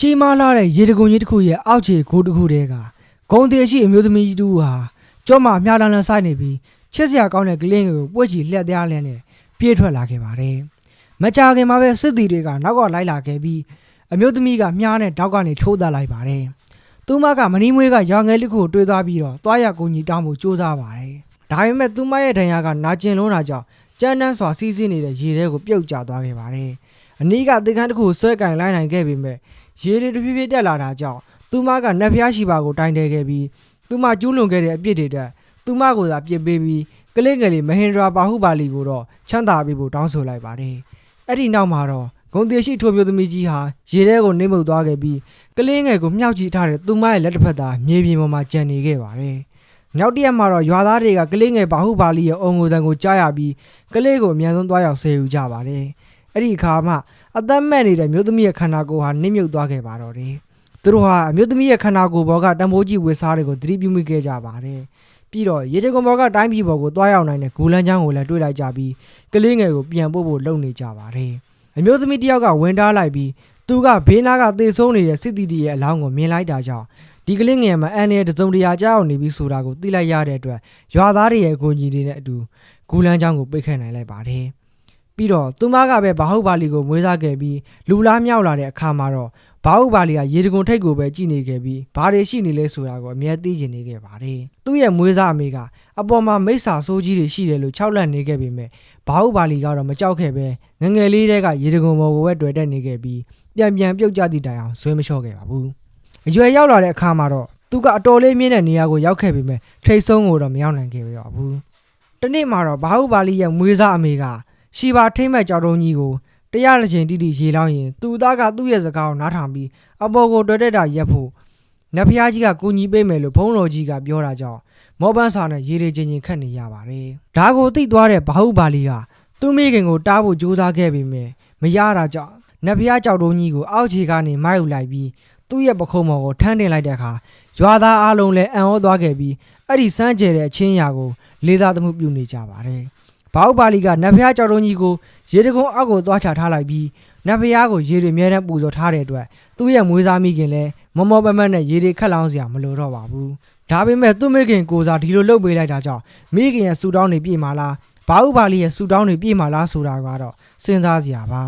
ကြီးမားလာတဲ့ရေတကုံကြီးတစ်ခုရဲ့အောက်ခြေဂိုးတစ်ခုတည်းကဂုံတေရှိအမျိုးသမီးတူဟာကြော့မှမြားလန်းလန်းဆိုင်နေပြီးချစ်စရာကောင်းတဲ့ကလင်းကိုပွက်ချီလှက်သားလန်းနဲ့ပြေးထွက်လာခဲ့ပါတယ်။မကြာခင်မှာပဲစစ်သည်တွေကနောက်ကလိုက်လာခဲ့ပြီးအမျိုးသမီးကမြားနဲ့တောက်ကနေထိုးသားလိုက်ပါတယ်။သူမကမနီးမွေးကရောင်ငယ်လေးကိုတွေးသွားပြီးတော့သွားရကူညီတောင်းဖို့ကြိုးစားပါတယ်။ဒါပေမဲ့သူမရဲ့ဒဏ်ရာကနာကျင်လုံးတာကြောင့်ကြမ်းတမ်းစွာစီးဆင်းနေတဲ့ရေထဲကိုပြုတ်ကျသွားခဲ့ပါတယ်။အနီးကသေခန်းတစ်ခုဆွဲကင်လိုက်နိုင်ခဲ့ပေမဲ့ ရေတွေတဖြည်းဖြည်းတက်လာတာကြောင့်သူမကနတ်ဖျားရှိပါကိုတိုင်တယ်ခဲ့ပြီးသူမကျူးလွန်ခဲ့တဲ့အပြစ်တွေတက်သူမကိုသာပြစ်ပေးပြီးကလေးငယ်လေးမဟင်ဒရာပါဟုပါလီကိုတော့ချမ်းသာပေးဖို့တောင်းဆိုလိုက်ပါတယ်။အဲ့ဒီနောက်မှာတော့ဂုံတေရှိထိုမျိုးသမီးကြီးဟာရေထဲကိုနှိမ့်မှုသွားခဲ့ပြီးကလေးငယ်ကိုမြှောက်ကြည့်ထားတဲ့သူမရဲ့လက်တစ်ဖက်သားမြေပြင်ပေါ်မှာကျန်နေခဲ့ပါတယ်။နောက်တစ်ရက်မှာတော့ရွာသားတွေကကလေးငယ်ပါဟုပါလီရဲ့အုံငိုတန်ကိုကြားရပြီးကလေးကိုအမြန်ဆုံးသွားရောက်ဆယ်ယူကြပါတယ်။အဲ့ဒီအခါမှာ အသက်မဲ့နေတဲ့မျိုးသမီးရဲ့ခန္ဓာကိုယ်ဟာနှိမ့်မြုပ်သွားခဲ့ပါတော့တယ်။သူတို့ဟာအမျိုးသမီးရဲ့ခန္ဓာကိုယ်ဘောကတံမိုးကြီးဝေစားတွေကိုသတိပြုမိခဲ့ကြပါတယ်။ပြီးတော့ရေတကွန်ဘောကတိုင်းပြည်ဘောကိုတွားရောက်နိုင်တဲ့ဂူလန်းချောင်းကိုလည်းတွေ့လိုက်ကြပြီးကလေးငယ်ကိုပြန်ပို့ဖို့လုပ်နေကြပါတယ်။အမျိုးသမီးတစ်ယောက်ကဝင်တားလိုက်ပြီးသူကဘေးနားကသေဆုံးနေတဲ့စစ်တီတီရဲ့အလောင်းကိုမြင်လိုက်တာကြောင့်ဒီကလေးငယ်မှာအန်ရဲ့တစုံတရာကြောက်နေပြီဆိုတာကိုသိလိုက်ရတဲ့အတွက်ရွာသားတွေရဲ့အကူအညီတွေနဲ့အတူဂူလန်းချောင်းကိုပိတ်ခဲ့နိုင်လိုက်ပါတယ်။ ပြီးတော့သူမကပဲဘာဟုတ်ပါလီကိုမွေးစားခဲ့ပြီးလူလားမြောက်လာတဲ့အခါမှာတော့ဘာဟုတ်ပါလီကရေတကွန်ထိတ်ကိုပဲကြည်နေခဲ့ပြီးဘာတွေရှိနေလဲဆိုတာကိုအမြဲသိချင်နေခဲ့ပါတယ်။သူ့ရဲ့မွေးစားအမေကအပေါ်မှာမိစ္ဆာဆိုးကြီးတွေရှိတယ်လို့ခြောက်လန့်နေခဲ့ပေမဲ့ဘာဟုတ်ပါလီကတော့မကြောက်ခဲ့ပဲငယ်ငယ်လေးတည်းကရေတကွန်ဘော်ကိုပဲတွေ့တက်နေခဲ့ပြီးပြန်ပြန်ပြုတ်ကျသည့်တိုင်အောင်ဆွဲမလျှော့ခဲ့ပါဘူး။အရွယ်ရောက်လာတဲ့အခါမှာတော့သူကအတော်လေးမြင့်တဲ့နေရာကိုရောက်ခဲ့ပေမဲ့ထိတ်ဆုံးကိုတော့မရောက်နိုင်ခဲ့ပါဘူး။တနေ့မှာတော့ဘာဟုတ်ပါလီရဲ့မွေးစားအမေက ရှီပါထိမ့်မဲ့ကြောက်တုံးကြီးကိုတရားတစ်ချိန်တိတိရေလောင်းရင်သူ့သားကသူ့ရဲ့စကားကိုနားထောင်ပြီးအပေါ်ကိုတွေ့တက်တာရက်ဖို့နတ်ဖျားကြီးကကူညီပေးမယ်လို့ဘုန်းတော်ကြီးကပြောတာကြောင့်မောပန်းစာနဲ့ရေရေချင်းချင်းခတ်နေရပါတယ်။ဒါကိုသိသွားတဲ့ဘာဟုပါလီကသူ့မိခင်ကိုတားဖို့ကြိုးစားခဲ့ပေမဲ့မရတာကြောင့်နတ်ဖျားကြောက်တုံးကြီးကိုအောက်ခြေကနေမိုက်ယူလိုက်ပြီးသူ့ရဲ့ပခုံးပေါ်ကိုထမ်းတင်လိုက်တဲ့အခါရွာသားအလုံးလည်းအံ့ဩသွားခဲ့ပြီးအဲ့ဒီစမ်းကြဲတဲ့အချင်းရာကို လေးစားသမှုပြုနေကြပါတယ်။ ဘောက်ပါလီကနတ်ဖျားကြောက်တုံးကြီးကိုရေတကုံအောက်ကိုသွားချထားလိုက်ပြီးနတ်ဖျားကိုရေတွေအမြဲတမ်းပူဇော်ထားတဲ့အတွက်သူ့ရဲ့မွေးစားမိခင်လည်းမမောပမတ်နဲ့ရေတွေခတ်လောင်းစရာမလိုတော့ပါဘူးဒါပေမဲ့သူ့မိခင်ကိုစားဒီလိုလုပ်ပေးလိုက်တာကြောင့်မိခင်ရဲ့ဆူတောင်းတွေပြည့်မာလားဘောက်ပါလီရဲ့ဆူတောင်းတွေပြည့်မာလားဆိုတာကတော့စဉ်းစားစရာပါ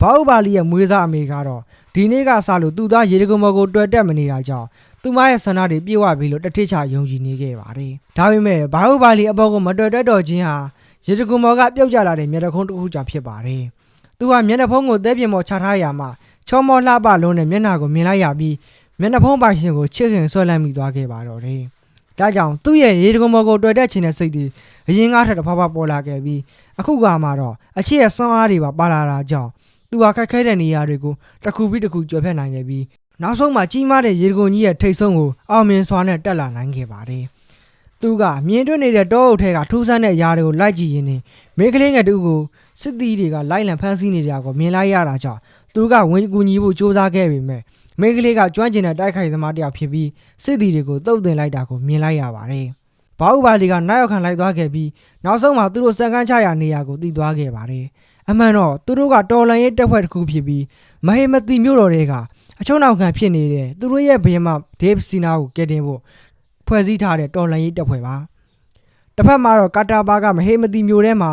ဘောက်ပါလီရဲ့မွေးစားအမေကတော့ဒီနေ့ကစလို့သူ့သားရေတကုံဘော်ကိုတွေ့တက်မနေတာကြောင့်သူမရဲ့ဆန္ဒတွေပြည့်ဝပြီလို့တထိချယုံကြည်နေခဲ့ပါတယ်ဒါပေမဲ့ဘောက်ပါလီအပေါ်ကိုမတွေ့တက်တော့ခြင်းဟာ ရေတကွန်မော်ကပြုတ်ကျလာတဲ့မျက်နှာခုံးတစ်ခုကြောင့်ဖြစ်ပါတယ်။သူဟာမျက်နှာဖုံးကိုသဲပြင်ပေါ်ချထားရမှာချောမောလှပလုံးနဲ့မျက်နှာကိုမြင်လိုက်ရပြီးမျက်နှာဖုံးပိုင်ရှင်ကိုချစ်ခင်ဆွဲလန်းမိသွားခဲ့ပါတော့တယ်။ဒါကြောင့်သူ့ရဲ့ရေတကွန်မော်ကိုတွေ့တဲ့ခြင်းနဲ့စိတ်တွေအရင်ကထက်တစ်ဖက်ဖက်ပေါ်လာခဲ့ပြီးအခုကမှတော့အချစ်ရဲ့ဆွမ်းအားတွေပါပါလာတာကြောင့်သူဟာခက်ခဲတဲ့နေရာတွေကိုတစ်ခုပြီးတစ်ခုကျော်ဖြတ်နိုင်ခဲ့ပြီးနောက်ဆုံးမှာကြီးမားတဲ့ရေတကွန်ကြီးရဲ့ထိတ်ဆုံးကိုအောင်မြင်စွာနဲ့တက်လာနိုင်ခဲ့ပါတယ်။ သူကမြင်တွေ့နေတဲ့တောအုပ်ထဲကထူးဆန်းတဲ့အရာတွေကိုလိုက်ကြည့်ရင်းနဲ့မိန်းကလေးငယ်တူကိုစစ်သည်တွေကလိုက်လံဖမ်းဆီးနေကြကိုမြင်လိုက်ရတာကြောင့်သူကဝင်ကူညီဖို့ကြိုးစားခဲ့ပေမဲ့မိန်းကလေးကကျွမ်းကျင်တဲ့တိုက်ခိုက်သမားတစ်ယောက်ဖြစ်ပြီးစစ်သည်တွေကိုတုတ်တင်လိုက်တာကိုမြင်လိုက်ရပါတယ်။ဘောက်ဘာလီကနောက်ရောက်ခံလိုက်သွားခဲ့ပြီးနောက်ဆုံးမှာသူတို့စံကန်းချရာနေရာကိုတည်သွားခဲ့ပါတယ်။အမှန်တော့သူတို့ကတော်လန်ရေးတပ်ဖွဲ့တစ်ခုဖြစ်ပြီးမဟေမတိမြို့တော်တွေကအချုံနောက်ခံဖြစ်နေတဲ့သူတို့ရဲ့ဘယင်မဒေးဗ်စီနာကိုကယ်တင်ဖို့ ဖွဲ့စည်းထားတဲ့တော်လှန်ရေးတပ်ဖွဲ့ပါတစ်ဖက်မှာတော့ကာတာဘာကမဟေမတိမျိုးထဲမှာ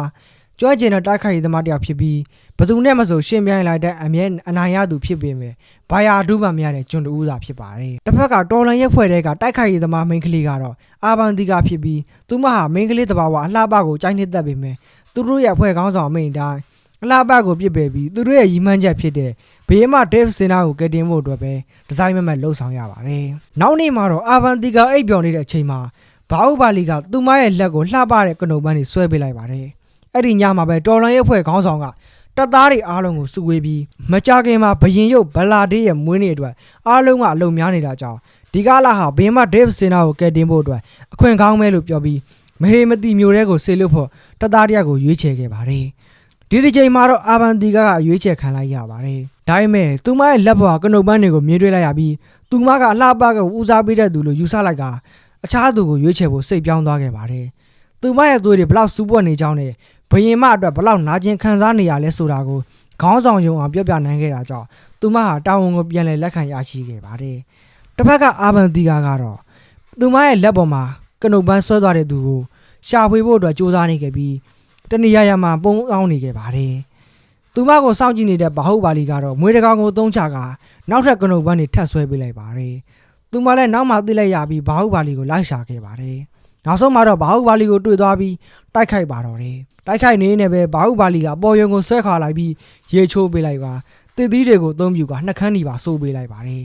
ကြွကျင်တဲ့တိုက်ခိုက်ရေးသမားတစ်ယောက်ဖြစ်ပြီးဘယ်သူနဲ့မဆိုရှင်းပြိုင်လိုက်တဲ့အမြဲအနိုင်ရသူဖြစ်ပေမဲ့ဘာယာအဒုမှမရတဲ့ကျွန်တူဦးစာဖြစ်ပါတယ်တစ်ဖက်ကတော်လှန်ရေးဖွဲ့တဲ့ကတိုက်ခိုက်ရေးသမားမိန်းကလေးကတော့အာဘန်တီကာဖြစ်ပြီးသူမဟာမိန်းကလေးတဘာဝအလှပကိုကြိုက်နေတတ်ပေမဲ့သူတို့ရဲ့အဖွဲ့ခေါင်းဆောင်အမိန်တိုင်း အလှပကိုပြစ်ပယ်ပြီးသူတို့ရဲ့ရီမှန်းချက်ဖြစ်တဲ့ဘေးမှာဒေးဗ်စင်နာကိုကယ်တင်ဖို့အတွက်ပဲဒီဇိုင်းမမတ်လှုပ်ဆောင်ရပါတယ်နောက်နေ့မှာတော့အာဘန်တီကာအိပ်ပျော်နေတဲ့အချိန်မှာဘာဥပါလီကသူမရဲ့လက်ကိုလှပတဲ့ကနုံပန်းတွေဆွဲပေးလိုက်ပါတယ်။အဲ့ဒီညမှာပဲတော်လန်ရဲ့အဖွဲ့ခေါင်းဆောင်ကတပ်သားတွေအားလုံးကိုစုဝေးပြီးမကြခင်မှာဘရင်ရုပ်ဘလာဒေးရဲ့မွေးနေ့အတွက်အားလုံးကအလုံများနေတာကြောင့်ဒီကားလာဟာဘင်းမဒေးဗ်စင်နာကိုကယ်တင်ဖို့အတွက်အခွင့်ကောင်းမဲလို့ပြောပြီးမဟေမတိမျိုးတဲကိုဆေလွတ်ဖို့တပ်သားတယောက်ကိုရွေးချယ်ခဲ့ပါတယ်။ ဒီဒီချိန်မှာတော့အာဘန်တီကာကရွေးချယ်ခံလိုက်ရပါတယ်။ဒါပေမဲ့သူမရဲ့လက်ဘွားကနုံပန်းတွေကိုမြင်တွေ့လိုက်ရပြီးသူမကအလှပကဦးစားပေးတဲ့သူလို့ယူဆလိုက်ကအခြားသူကိုရွေးချယ်ဖို့စိတ်ပြောင်းသွားခဲ့ပါတယ်။သူမရဲ့သွေးတွေဘလောက်စူးပွက်နေကြောင်းနဲ့ဘယင်မအတွက်ဘလောက်နာကျင်ခံစားနေရလဲဆိုတာကိုခေါင်းဆောင်ယုံအောင်ပြောပြနိုင်ခဲ့တာကြောင့်သူမဟာတာဝန်ကိုပြန်လည်လက်ခံရရှိခဲ့ပါတယ်တစ်ဖက်ကအာဘန်တီကာကတော့သူမရဲ့လက်ပေါ်မှာကနုတ်ပန်းဆွဲသွားတဲ့သူကိုရှာဖွေဖို့အတွက်စူးစမ်းနေခဲ့ပြီး တနေရာရာမှာပုံအောင်နေခဲ့ပါတယ်သူမကိုစောင့်ကြည့်နေတဲ့ဘာဟုတ်ပါလီကတော့မွေးတကောင်ကိုသုံးချကနောက်ထပ်ကနုတ်ပန်းတွေထပ်ဆွဲပေးလိုက်ပါတယ်သူမလည်းနောက်မှသိလိုက်ရပြီးဘာဟုတ်ပါလီကိုလိုက်ရှာခဲ့ပါတယ်နောက်ဆုံးမှာတော့ဘာဟုတ်ပါလီကိုတွေ့သွားပြီးတိုက်ခိုက်ပါတော့တယ်တိုက်ခိုက်နေနေပဲဘာဟုတ်ပါလီကပေါ်ယုံကိုဆွဲခါလိုက်ပြီးရေချိုးပေးလိုက်ပါတစ်သီးတွေကိုအသုံးပြုကနှက်ခမ်းဒီပါစိုးပေးလိုက်ပါတယ်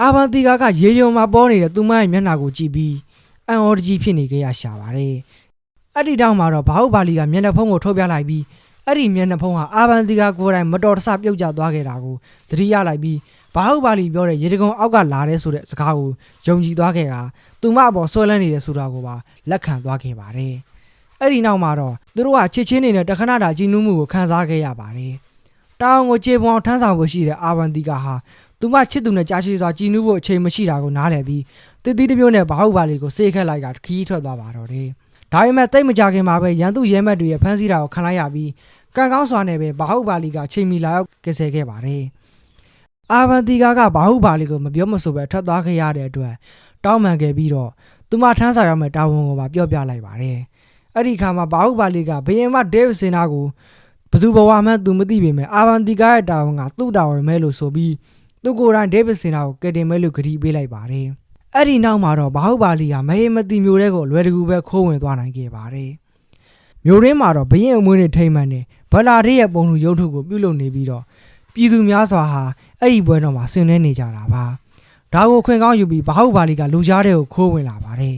အာဘန်တီကာကရေယုံမှာပေါ်နေတဲ့သူမရဲ့မျက်နှာကိုကြည့်ပြီးအန်အော်တကြီးဖြစ်နေကြရရှာပါတယ် အဲ့ဒီတောင်မှာတော့ဘာဟုတ်ပါလီကမျက်နှာဖုံးကိုထုတ်ပြလိုက်ပြီးအဲ့ဒီမျက်နှာဖုံးဟာအာဘန်တီကာကိုယ်တိုင်မတော်တဆပြုတ်ကျသွားခဲ့တာကိုသတိရလိုက်ပြီးဘာဟုတ်ပါလီပြောတဲ့ရေတကုံအောက်ကလာတဲ့ဆိုတဲ့စကားကိုယုံကြည်သွားခဲ့တာသူမအပေါ်ဆွဲလန်းနေတယ်ဆိုတာကိုပါလက်ခံသွားခဲ့ပါတယ်အဲ့ဒီနောက်မှာတော့သူတို့ကချစ်ချင်းနေတဲ့တခဏတာကြည်နူးမှုကိုခံစားခဲ့ရပါတယ်တောင်ကိုခြေပွန်ထမ်းဆောင်ဖို့ရှိတဲ့အာဘန်တီကာဟာသူမချစ်သူနဲ့ကြားရှိစွာကြည်နူးဖို့အချိန်မရှိတာကိုနားလည်ပြီးတည်တည်တမျိုးနဲ့ဘာဟုတ်ပါလီကိုစေခက်လိုက်ကခီးထွက်သွားပါတော့တယ် ဒါပေမဲ့တိတ်မကြခင်မှာပဲရန်သူရဲမက်တွေရဲ့ဖမ်းဆီးတာကိုခံလိုက်ရပြီးကံကောင်းစွာနဲ့ပဲဘာဟုတ်ပါလီကချိန်မီလာရောက်ကယ်ဆယ်ခဲ့ပါတယ်အာဘန်တီကာကဘာဟုတ်ပါလီကိုမပြောမဆိုပဲထွက်သွားခဲ့ရတဲ့အတွက်တောင်းပန်ခဲ့ပြီးတော့သူမထမ်းဆောင်ရမယ့်တာဝန်ကိုပါပြောပြလိုက်ပါတယ်အဲ့ဒီခါမှာဘာဟုတ်ပါလီကဘယင်မဒေးဗစ်စင်နာကိုဘယ်သူဘဝမှသူမသိပေမဲ့အာဘန်တီကာရဲ့တာဝန်ကသူ့တာဝန်ပဲလို့ဆိုပြီးသူကိုယ်တိုင်ဒေးဗစ်စင်နာကိုကယ်တင်မဲလို့ဂရီးပေးလိုက်ပါတယ် အဲ့ဒီနောက်မှာတော့ဘာဟုတ်ပါလီကမဟေမတိမျိုးတဲ့ကိုလွယ်တကူပဲခိုးဝင်သွားနိုင်ခဲ့ပါတယ်မျိုးရင်းမှာတော့ဘရင်အမွေးနဲ့ထိမ့်မှန်နေဗလာဒေးရဲ့ပုံလူရုပ်ထုကိုပြုတ်လုံနေပြီးတော့ပြည်သူများစွာဟာအဲ့ဒီပွဲတော်မှာဆင်နွှဲနေကြတာပါဒါကိုခွင်ကောင်းယူပြီးဘာဟုတ်ပါလီကလူကြားတဲ့ကိုခိုးဝင်လာပါတယ်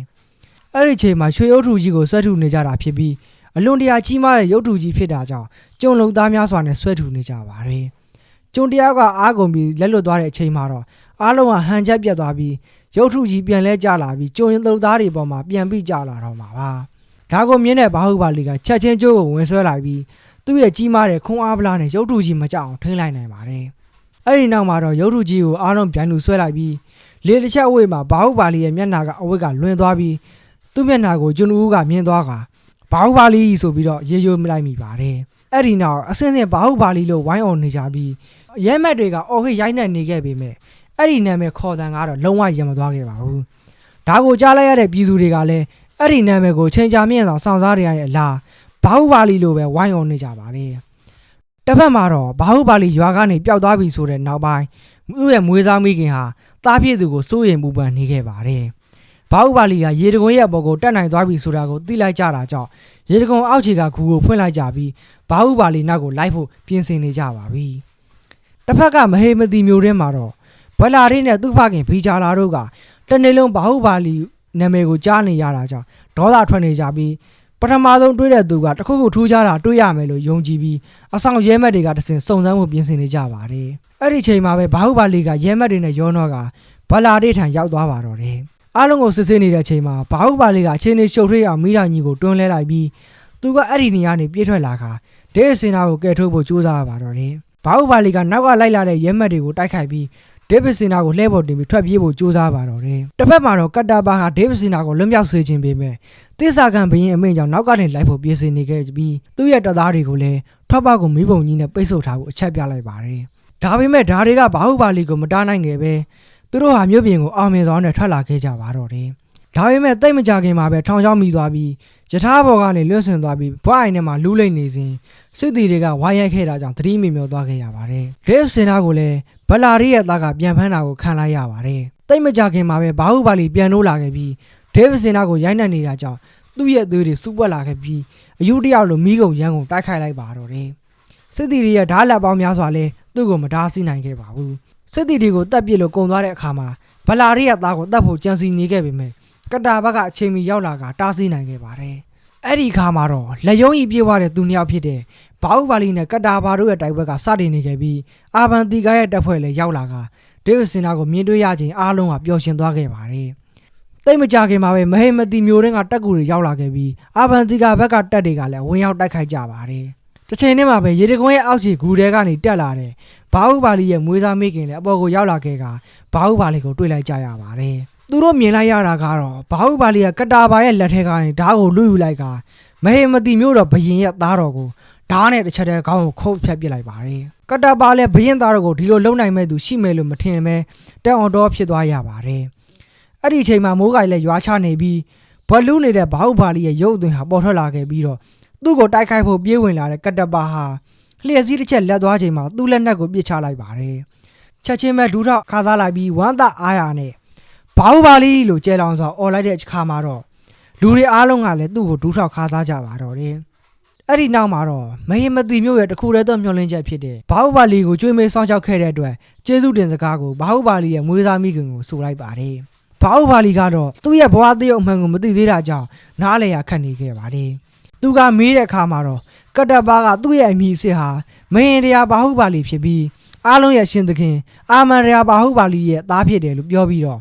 အဲ့ဒီချိန်မှာရွှေရုပ်ထုကြီးကိုဆွဲထုနေကြတာဖြစ်ပြီးအလွန်တရာကြီးမားတဲ့ရုပ်ထုကြီးဖြစ်တာကြောင့်ကျုံလုံသားများစွာနဲ့ဆွဲထုနေကြပါတယ်ကျုံတရားကအားကုန်ပြီးလက်လွတ်သွားတဲ့အချိန်မှာတော့အားလုံးကဟန်ချက်ပြတ်သွားပြီး ရုပ်ထုကြီးပြန်လဲကျလာပြီးကျုံရင်သုသားတွေပေါ်မှာပြန်ပြီးကျလာတော့မှာပါဒါကိုမြင်တဲ့ဘာဟုတ်ပါလီကချက်ချင်းကျိုးကိုဝင်ဆွဲလိုက်ပြီးသူ့ရဲ့ကြီးမားတဲ့ခွန်အားပလားနဲ့ရုပ်ထုကြီးမကြအောင်ထိန်းလိုက်နိုင်ပါတယ်အဲ့ဒီနောက်မှာတော့ရုပ်ထုကြီးကိုအားလုံးပြန်လူဆွဲလိုက်ပြီးလေတစ်ချက်အဝေးမှာဘာဟုတ်ပါလီရဲ့မျက်နှာကအဝတ်ကလွင်သွားပြီးသူ့မျက်နှာကိုကျွန်ဦးကမြင်သွားကဘာဟုတ်ပါလီဆိုပြီးတော့ရေယိုမလိုက်မိပါတယ်အဲ့ဒီနောက်အစင်းစင်ဘာဟုတ်ပါလီလို့ဝိုင်းအောင်နေကြပြီးရဲမက်တွေကအော်ဟစ်ရိုက်နှက်နေခဲ့ပေမဲ့ အဲ့ဒီနာမည်ခေါ်တန်ကတော့လုံးဝရမသွားခဲ့ပါဘူးဒါကိုကြားလိုက်ရတဲ့ပြည်သူတွေကလည်းအဲ့ဒီနာမည်ကိုချိန်ကြာမြင့်ဆောင်စောင့်စားရတဲ့အလားဘာဟုပါလီလိုပဲဝိုင်းအောင်နေကြပါတယ်တစ်ဖက်မှာတော့ဘာဟုပါလီရွာကနေပျောက်သွားပြီဆိုတဲ့နောက်ပိုင်းသူ့ရဲ့မွေးစားမိခင်ဟာတားပြည့်သူကိုစိုးရိမ်ပူပန်နေခဲ့ပါတယ်ဘာဟုပါလီကရေတကွန်ရဲ့အပေါ်ကိုတက်နိုင်သွားပြီဆိုတာကိုသိလိုက်ကြတာကြောင့်ရေတကွန်အောက်ခြေကဂူကိုဖွင့်လိုက်ကြပြီးဘာဟုပါလီနောက်ကိုလိုက်ဖို့ပြင်ဆင်နေကြပါပြီတစ်ဖက်ကမဟေမတိမျိုးထဲမှာတော့ ဘလာရင်းနဲ့သူ့ဖခင်ဖီချာလာတို့ကတနေ့လုံးဘာဟုပါလီနာမည်ကိုကြားနေရတာကြောင့်ဒေါသထွက်နေကြပြီးပထမဆုံးတွေ့တဲ့သူကတခုခုထူးခြားတာတွေ့ရမယ်လို့ယုံကြည်ပြီးအဆောင်ရဲမက်တွေကတစင်စုံစမ်းမှုပြင်ဆင်နေကြပါတယ်အဲ့ဒီချိန်မှာပဲဘာဟုပါလီကရဲမက်တွေနဲ့ရောနောကဘလာဒေးထံရောက်သွားပါတော့တယ်အားလုံးကိုစစ်ဆေးနေတဲ့အချိန်မှာဘာဟုပါလီကအချိန်လေးရှုပ်ထွေးအောင်မိတော်ညီကိုတွန်းလဲလိုက်ပြီးသူကအဲ့ဒီနေရာနေပြေးထွက်လာခါဒေးစင်နာကိုကယ်ထုတ်ဖို့ကြိုးစားပါတော့တယ်ဘာဟုပါလီကနောက်ကလိုက်လာတဲ့ရဲမက်တွေကိုတိုက်ခိုက်ပြီး ဒေးဗစ်စင်နာကိုလှည့်ပေါ်တင်ပြီးထွက်ပြေးဖို့ကြိုးစားပါတော့တယ်တစ်ဖက်မှာတော့ကတ်တာဘာဟာဒေးဗစ်စင်နာကိုလွတ်မြောက်စေခြင်းပေမဲ့တိစာခံဘရင်အမိန့်ကြောင့်နောက်ကနေလိုက်ဖို့ပြေးစင်နေခဲ့ပြီးသူ့ရဲ့တပ်သားတွေကိုလည်းထွက်ပေါက်ကိုမိဘုံကြီးနဲ့ပိတ်ဆို့ထားဖို့အချက်ပြလိုက်ပါတယ်ဒါပေမဲ့ဓာတွေကဘာဟုပါလီကိုမတားနိုင်ခဲ့ပဲသူတို့ဟာမြို့ပြင်ကိုအောင်မြင်စွာနဲ့ထွက်လာခဲ့ကြပါတော့တယ် ဒါပေမဲ့တိတ်မကြခင်မှာပဲထောင်ချောင်းမိသွားပြီးယထာဘော်ကနေလွတ်ဆွင်သွားပြီးဘွားအိမ်ထဲမှာလူးလိမ့်နေစဉ်စစ်တီတွေကဝိုင်းရိုက်ခဲ့တာကြောင့်သတိမေမျောသွားခဲ့ရပါတယ်။ဒေးစင်နာကိုလည်းဘလာရီရဲ့သားကပြန်ဖမ်းတာကိုခံလိုက်ရပါတယ်။တိတ်မကြခင်မှာပဲဘာဟုပါလီပြန်လို့လာခဲ့ပြီးဒေးဗစ်စင်နာကိုရိုက်နှက်နေတာကြောင့်သူ့ရဲ့သွေးတွေစူပွက်လာခဲ့ပြီးအယူတယောက်လိုမိကုံရန်ကုန်တိုက်ခိုက်လိုက်ပါတော့တယ်။စစ်တီတွေရဲ့ဓာတ်လက်ပေါင်းများစွာလဲသူ့ကိုမတားဆီးနိုင်ခဲ့ပါဘူး။စစ်တီတွေကိုတတ်ပစ်လို့ကုံသွားတဲ့အခါမှာဘလာရီရဲ့သားကိုတတ်ဖို့ကြံစီနေခဲ့ပေမဲ့ ကတာဘက်ကအချိန်မီရောက်လာကတားဆီးနိုင်ခဲ့ပါတယ်။အဲ့ဒီခါမှာတော့လက်ယုံကြီးပြေးသွားတဲ့သူနှစ်ယောက်ဖြစ်တဲ့ဘာဟုပါလီနဲ့ကတာဘာတို့ရဲ့တိုက်ပွဲကစတင်နေခဲ့ပြီးအာဘန်တီကာရဲ့တပ်ဖွဲ့လည်းရောက်လာကဒေးဗစ်စင်နာကိုမြင်တွေ့ရခြင်းအားလုံးကပျော်ရွှင်သွားခဲ့ပါတယ်။တိတ်မကြခင်မှာပဲမဟိမတီမျိုးရင်းကတက်ကူတွေရောက်လာခဲ့ပြီးအာဘန်တီကာဘက်ကတက်တွေကလည်းဝင်ရောက်တိုက်ခိုက်ကြပါတယ်။တစ်ချိန်တည်းမှာပဲရေတကွန်းရဲ့အောက်ခြေဂူထဲကနေတက်လာတဲ့ဘာဟုပါလီရဲ့မွေးစားမိခင်လည်းအပေါ်ကိုရောက်လာခဲ့ကဘာဟုပါလီကိုတွေ့လိုက်ကြရပါတယ်။ သူတို့မြင်လိုက်ရတာကတော့ဘာဟုပါလီကကတာဘာရဲ့လက်ထက်ကနေဓာတ်ကိုလူယူလိုက်ကမဟေမတီမျိုးတော်ဘရင်ရဲ့သားတော်ကိုဓာတ်နဲ့တစ်ချက်တည်းခေါင်းကိုခုတ်ဖြတ်ပစ်လိုက်ပါတယ်ကတ္တပါလည်းဘရင်သားတို့ကိုဒီလိုလုံနိုင်မဲ့သူရှိမယ်လို့မထင်ပဲတက်အောင်တော့ဖြစ်သွားရပါတယ်အဲ့ဒီအချိန်မှာမိုးကိုင်လည်းရွာချနေပြီးဘလူးနေတဲ့ဘာဟုဘာလီရဲ့ရုပ်အသွင်ဟာပေါ်ထွက်လာခဲ့ပြီးတော့သူ့ကိုတိုက်ခိုက်ဖို့ပြေးဝင်လာတဲ့ကတ္တပါဟာလျှက်စည်းတစ်ချက်လက်သွားချိန်မှာသူ့လက်နက်ကိုပစ်ချလိုက်ပါတယ်ချက်ချင်းပဲဒူးထောက်ခါစားလိုက်ပြီးဝမ်းသာအားရနဲ့ ဘာဟုဘာလီလို့ကြဲလောင်စွာអော်လိုက်တဲ့အခါမှာတော့လူတွေအားလုံးကလည်းသူ့ကိုဒူးထောက်ခါစားကြပါတော့တယ်အဲ့ဒီနောက်မှာတော့မဟိမတိမျိုးရဲ့တခုတည်းသောမျှော်လင့်ချက်ဖြစ်တဲ့ဘာဟုပါလီကိုကြွေးမေးဆောင်ရှောက်ခဲ့တဲ့အတွက်ကျေးဇူးတင်စကားကိုဘာဟုပါလီရဲ့မွေးစားမိခင်ကိုဆိုလိုက်ပါတယ်။ဘာဟုပါလီကတော့သူ့ရဲ့ဘဝတရုပ်အမှန်ကိုမသိသေးတာကြောင့်နားလည်ရခက်နေခဲ့ပါတယ်။သူကမေးတဲ့အခါမှာတော့ကတ္တပါကသူ့ရဲ့အမိအစ်ဟာမဟင်တရားဘာဟုပါလီဖြစ်ပြီးအားလုံးရဲ့ရှင်သခင်အာမန်ရာဘာဟုပါလီရဲ့သားဖြစ်တယ်လို့ပြောပြီးတော့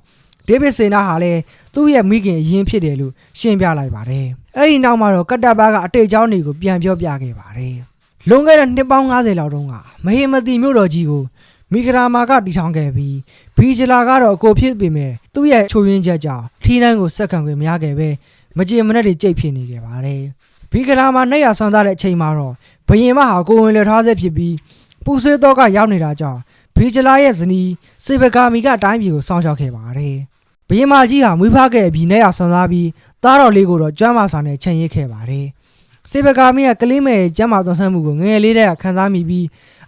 ဒေးဗစ်စေနာဟာလည်းသူ့ရဲ့မိခင်အရင်ဖြစ်တယ်လို့ရှင်းပြလိုက်ပါတယ်။အဲ့ဒီနောက်မှာတော့ကတ္တပါကအတိတ်အကြောင်းတွေကိုပြန်ပြောပြခဲ့ပါတယ်။လွန်ခဲ့တဲ့နှစ်ပေါင်း90လောက်တုန်းကမဟေမတိမြို့တော်ကြီးကိုမိဂရာမာကတီထောင်ခဲ့ပြီးဘီဂျလာကတော့အကိုဖြစ်ပေမဲ့သူ့ရဲ့ချိုးရင်းချက်ကြောင့်ထီးနှန်းကိုစက်ခံခွင့်မရခဲ့ပဲမကြေမနက်တွေကြိတ်ဖြစ်နေခဲ့ပါတယ်။ဘီဂရာမာနဲ့ရဆွမ်းသားတဲ့အချိန်မှာတော့ဘယင်မဟာကိုဝင်လထားဆဲဖြစ်ပြီးပူဆေးတော့ကရောက်နေတာကြောင့်ဘီဂျလာရဲ့ဇနီးစေဘဂါမီကတိုင်းပြည်ကိုစောင့်ရှောက်ခဲ့ပါတယ်။ ဘရင်မကြီးဟာမွေးဖားခဲ့ပြီးနဲ့ရဆွန်သားပြီးသားတော်လေးကိုတော့ကျွမ်းမစာနဲ့ခြံရစ်ခဲ့ပါတယ်။စေဘကာမီကကလေးမဲ့ကျမ်းမာသွန်ဆန်းမှုကိုငယ်ငယ်လေးတည်းကခန်းစားမိပြီး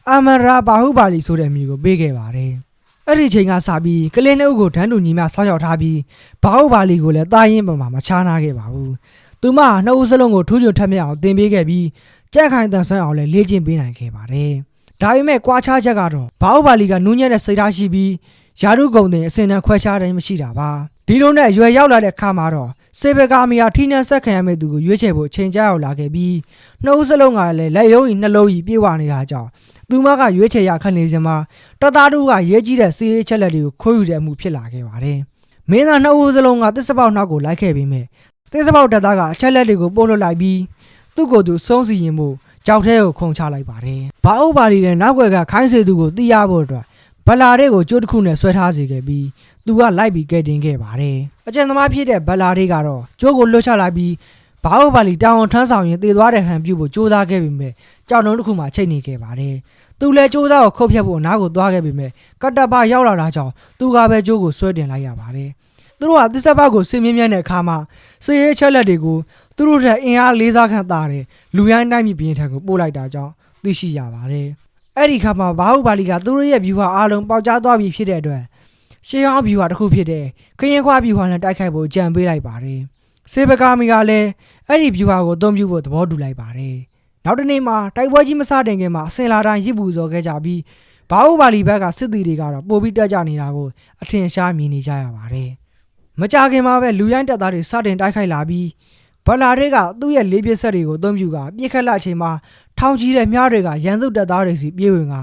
အာမရာဘာဟုပါလီဆိုတဲ့အမည်ကိုပေးခဲ့ပါတယ်။အဲ့ဒီချိန်ကစပြီးကလေးနှုတ်ကိုဒန်းတူညီမဆောက်ရှောက်ထားပြီးဘာဟုပါလီကိုလည်းတာရင်ပမာမချားနာခဲ့ပါဘူး။သူမဟာနှုတ်စလုံးကိုထူးချွန်ထက်မြက်အောင်တင်ပေးခဲ့ပြီးကြက်ခိုင်တန်ဆန်းအောင်လည်းလေ့ကျင့်ပေးနိုင်ခဲ့ပါတယ်။ဒါပေမဲ့ကွာခြားချက်ကတော့ဘာဟုပါလီကနူးညံ့တဲ့စိတ်ထားရှိပြီး ယာရုကုံတင်အစင်တန်ခွဲခြားတိုင်းမရှိတာပါဒီလိုနဲ့ရွယ်ရောက်လာတဲ့အခါမှာတော့စေဘကာမီယာထိနှက်ဆက်ခံရမယ့်သူကိုရွေးချယ်ဖို့အချိန်ကြာရောက်လာခဲ့ပြီးနှုတ်စလုံးကလည်းလက်ရုံးဤနှလုံးဤပြေဝနေတာကြောင့်သူမကရွေးချယ်ရခက်နေစဉ်မှာတသားတူကရဲကြီးတဲ့စီးရေးချက်လက်တွေကိုခိုးယူတဲ့အမှုဖြစ်လာခဲ့ပါတယ်မင်းသားနှုတ်စလုံးကတစ္ဆပေါက်နောက်ကိုလိုက်ခဲ့ပြီးမြဲတစ္ဆပေါက်တက်သားကအချက်လက်တွေကိုပို့လွှတ်လိုက်ပြီးသူ့ကိုယ်သူဆုံးစီရင်မှုကြောက်ထဲကိုခုန်ချလိုက်ပါတယ်ဘာအုပ်ပါလီတဲ့နောက်ွယ်ကခိုင်းစေသူကိုတီးရဖို့အတွက် ဘလာတဲ့ကိုကြိုးတစ်ခုနဲ့ဆွဲထားစေခဲ့ပြီးသူကလိုက်ပြီးကဲတင်ခဲ့ပါတယ်။အကျဉ်းသမားဖြစ်တဲ့ဘလာတွေကတော့ကြိုးကိုလွတ်ချလိုက်ပြီးဘာအိုဘာလီတောင်အောင်ထမ်းဆောင်ရင်တည်သွားတဲ့ဟန်ပြုတ်ဖို့ကြိုးစားခဲ့ပေမဲ့ကြောက်တုံးတစ်ခုမှချိတ်နေခဲ့ပါတယ်။သူလည်းကြိုးစားကိုခုတ်ဖြတ်ဖို့အနားကိုသွားခဲ့ပေမဲ့ကတ္တပရောက်လာတာကြောင့်သူကပဲကြိုးကိုဆွဲတင်လိုက်ရပါတယ်။သူတို့ကသစ္စာဘကိုစင်မြင့်မြန်းတဲ့အခါမှာစေရေးချက်လက်တွေကိုသူတို့ထက်အင်အားလေးစားခန့်တာတဲ့လူရိုင်းတိုင်းပြည်ပြင်ထက်ကိုပို့လိုက်တာကြောင့်သိရှိရပါတယ်။ အဲ့ဒီခါမှာဘာဟုပါလီကသူတို့ရဲ့ view ဟာအားလုံးပေါက်ကြားသွားပြီဖြစ်တဲ့အတွက်ရှေးဟောင်း view ဟာတစ်ခုဖြစ်တဲ့ခရင်ခွာ view ဟာနဲ့တိုက်ခိုက်ဖို့ကြံပေးလိုက်ပါတယ်။စေဘကာမီကလည်းအဲ့ဒီ view ဟာကိုအသုံးပြုဖို့သဘောတူလိုက်ပါတယ်။နောက်တစ်နေ့မှာတိုက်ပွဲကြီးမစတင်ခင်မှာအစင်လာတိုင်းရစ်ပူဇော်ခဲ့ကြပြီးဘာဟုပါလီဘက်ကစစ်သည်တွေကတော့ပို့ပြီးတက်ကြနေတာကိုအထင်ရှားမြင်နေကြရပါတယ်။မကြခင်မှာပဲလူရိုင်းတပ်သားတွေစတင်တိုက်ခိုက်လာပြီးဘလာတွေကသူ့ရဲ့လေးပြစ်ဆက်တွေကိုအသုံးပြုကပြစ်ခတ်လိုက်ချိန်မှာ ထောင်ကြီးတဲ့မြားတွေကရန်သူတပ်သားတွေစီပြေးဝင်က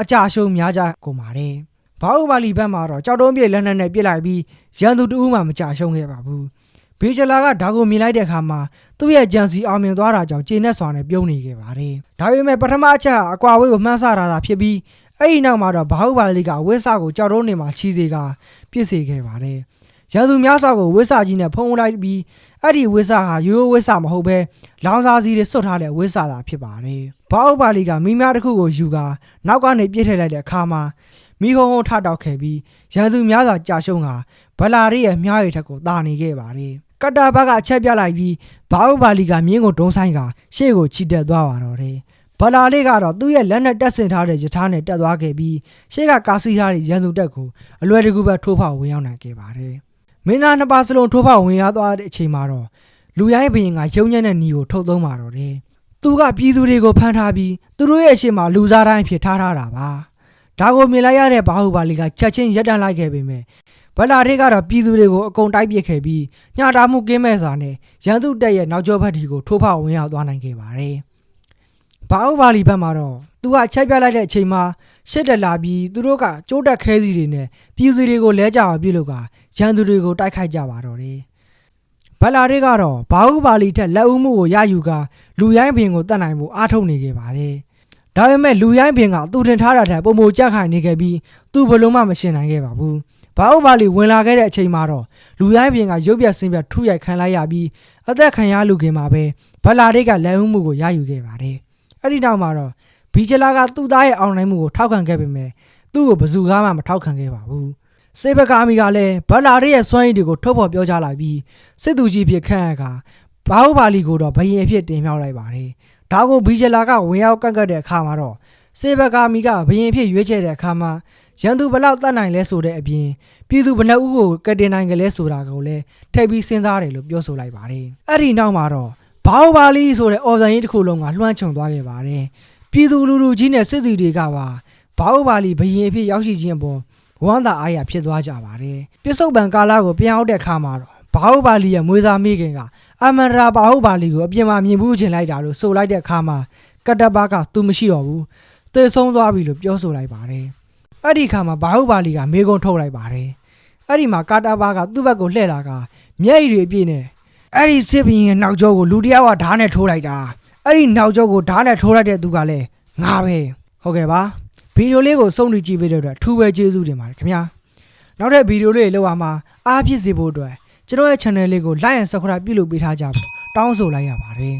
အကြရှုံးများကြကုန်ပါတယ်။ဘာဥပါလီဘက်မှာတော့ကြောက်တုံးပြေလက်နက်နဲ့ပြစ်လိုက်ပြီးရန်သူတဦးမှမကြရှုံးခဲ့ပါဘူး။ဘေချလာကဒါကိုမြင်လိုက်တဲ့အခါမှာသူ့ရဲ့ကြံစီအောင်မြင်သွားတာကြောင့်ကျေနပ်စွာနဲ့ပြုံးနေခဲ့ပါတယ်။ဒါပေမဲ့ပထမအချက်ဟာအကွာဝေးကိုမှန်းဆတာသာဖြစ်ပြီးအဲ့ဒီနောက်မှာတော့ဘာဥပါလီကဝစ်ဆာကိုကြောက်တုံးနေမှာချီစေကပြစ်စေခဲ့ပါတယ်။ ရန်သူများစွာကိုဝစ်ဆာကြီးနဲ့ဖုံးလိုက်ပြီးအဲ့ဒီဝစ်ဆာဟာရိုးရိုးဝစ်ဆာမဟုတ်ဘဲလောင်စာစီတွေစွတ်ထားတဲ့ဝိစာသာဖြစ်ပါတယ်။ဘောက်ပါလီကမိများတစ်ခုကိုယူကာနောက်ကနေပြစ်ထည့်လိုက်တဲ့အခါမှာမိခုံဟုံထတောက်ခဲ့ပြီးရန်သူများစွာကြာရှုံးကဗလာရီရဲ့မြားရည်ထက်ကိုတာနေခဲ့ပါတယ်။ကတ္တာဘကအချက်ပြလိုက်ပြီးဘောက်ပါလီကမြင်းကိုဒုံဆိုင်ကရှေ့ကိုချီတက်သွားပါတော့တယ်။ဗလာလေးကတော့သူ့ရဲ့လက်နဲ့တက်ဆင်ထားတဲ့ယထာနဲ့တက်သွားခဲ့ပြီးရှေ့ကကာစီထားတဲ့ရန်သူတက်ကိုအလွယ်တကူပဲထိုးဖောက်ဝင်ရောက်နိုင်ခဲ့ပါတယ်။ မင်းသားနှစ်ပါးစလုံးထိုးဖောက်ဝင်ရောက်သွားတဲ့အချိန်မှာတော့လူရိုင်းဘရင်ကရုံညံ့တဲ့ညီကိုထုတ်သုံးပါတော့တယ်။သူကပြည်သူတွေကိုဖမ်းထားပြီးသူတို့ရဲ့အရှိမလူစားတိုင်းဖြစ်ထားထားတာပါ။ဒါကိုမြင်လိုက်ရတဲ့ဘာဟုပါလီကချက်ချင်းရက်တန့်လိုက်ခဲ့ပေမဲ့ဗလာတွေကတော့ပြည်သူတွေကိုအကုန်တိုက်ပစ်ခဲ့ပြီးညှတာမှုကင်းမဲ့စွာနဲ့ရန်သူတပ်ရဲ့နောက်ကျောဘက်ဒီကိုထိုးဖောက်ဝင်ရောက်သွားနိုင်ခဲ့ပါတယ်။ ဘာဟုပါလီဘက်မှာတော့သူကချက်ပြလိုက်တဲ့အချိန်မှာရှစ်တက်လာပြီးသူတို့ကကြိုးတက်ခဲစီတွေနဲ့ပြည်သူတွေကိုလဲကြအောင်ပြုလုပ်ကရန်သူတွေကိုတိုက်ခိုက်ကြပါတော့တယ်။ဘလာတွေကတော့ဘာဟုပါလီထက်လက်ဦးမှုကိုရယူကာလူရိုင်းဘင်ကိုတတ်နိုင်မှုအားထုတ်နေခဲ့ပါတယ်။ဒါပေမဲ့လူရိုင်းဘင်ကသူတင်ထားတာထက်ပုံမကြက်ခိုင်နေခဲ့ပြီးသူဘလုံးမှမရှင်းနိုင်ခဲ့ပါဘူး။ဘာဟုပါလီဝင်လာခဲ့တဲ့အချိန်မှာတော့လူရိုင်းဘင်ကရုပ်ပြဆင်းပြထုရိုက်ခံလိုက်ရပြီးအသက်ခံရလူခင်မှာပဲဘလာတွေကလက်ဦးမှုကိုရယူခဲ့ပါတယ်။ အဲ့ဒီနောက်မှာတော့ဘီဂျလာကသူ့သားရဲ့အောင်နိုင်မှုကိုထောက်ခံခဲ့ပေမဲ့သူ့ကိုဘယ်သူကမှမထောက်ခံခဲ့ပါဘူးစေဘကာမီကလည်းဘတ်လာရီရဲ့စွမ်းရည်တွေကိုထုတ်ဖော်ပြောကြားလိုက်ပြီးစစ်သူကြီးဖြစ်ခန့်ရကဘာဟုပါလီကိုတော့ဘယင်အဖြစ်တင်မြှောက်လိုက်ပါတယ်ဒါကိုဘီဂျလာကဝင်ရောက်ကန့်ကတ်တဲ့အခါမှာတော့စေဘကာမီကဘယင်အဖြစ်ရွေးချယ်တဲ့အခါမှာရန်သူဘလောက်တတ်နိုင်လဲဆိုတဲ့အပြင်ပြည်သူဘယ်နှဦးကိုကတင်နိုင်ကြလဲဆိုတာကိုလည်းထည့်ပြီးစဉ်းစားတယ်လို့ပြောဆိုလိုက်ပါတယ်အဲ့ဒီနောက်မှာတော့ ဘာဟုပါလီဆိုတဲ့အော်ဇန်ကြီးတစ်ခုလုံးကလွှမ်းခြုံသွားခဲ့ပါတယ်ပြည်သူလူထုကြီးနဲ့စစ်သူတွေကပါဘာဟုပါလီဘယင်အဖြစ်ရောက်ရှိခြင်းပေါ်ဝမ်းသာအားရဖြစ်သွားကြပါတယ်ပြစ္ဆုတ်ပံကာလာကိုပြန်အောင်တဲ့အခါမှာတော့ဘာဟုပါလီရဲ့မွေးစားမိခင်ကအမန်ရာဘာဟုပါလီကိုအပြင်မှာမြင်ဘူးချင်လိုက်တာလို့ဆိုလိုက်တဲ့အခါမှာကတ္တဘာကသူမရှိတော့ဘူးသေဆုံးသွားပြီလို့ပြောဆိုလိုက်ပါတယ်အဲ့ဒီအခါမှာဘာဟုပါလီကမေကုံထုတ်လိုက်ပါတယ်အဲ့ဒီမှာကာတာဘာကသူ့ဘက်ကိုလှည့်လာကမျက်ရည်တွေအပြည့်နဲ့ အဲ့ဒီစစ်ဘရင်ရဲ့နောက်ကျောကိုလူတစ်ယောက်ကဓာတ်နဲ့ထိုးလိုက်တာအဲ့ဒီနောက်ကျောကိုဓာတ်နဲ့ထိုးလိုက်တဲ့သူကလည်းငါပဲဟုတ်ကဲ့ပါဗီဒီယိုလေးကိုစုံနေကြည့်ပေးတဲ့အတွက်ထူးပဲကျေးဇူးတင်ပါတယ်ခင်ဗျာနောက်ထပ်ဗီဒီယိုလေးတွေလောက်အောင်မှာအားဖြစ်စေဖို့အတွက်ကျွန်တော်ရဲ့ channel လေးကို like and subscribe ပြုလုပ်ပေးထားကြဖို့တောင်းဆိုလိုက်ရပါတယ်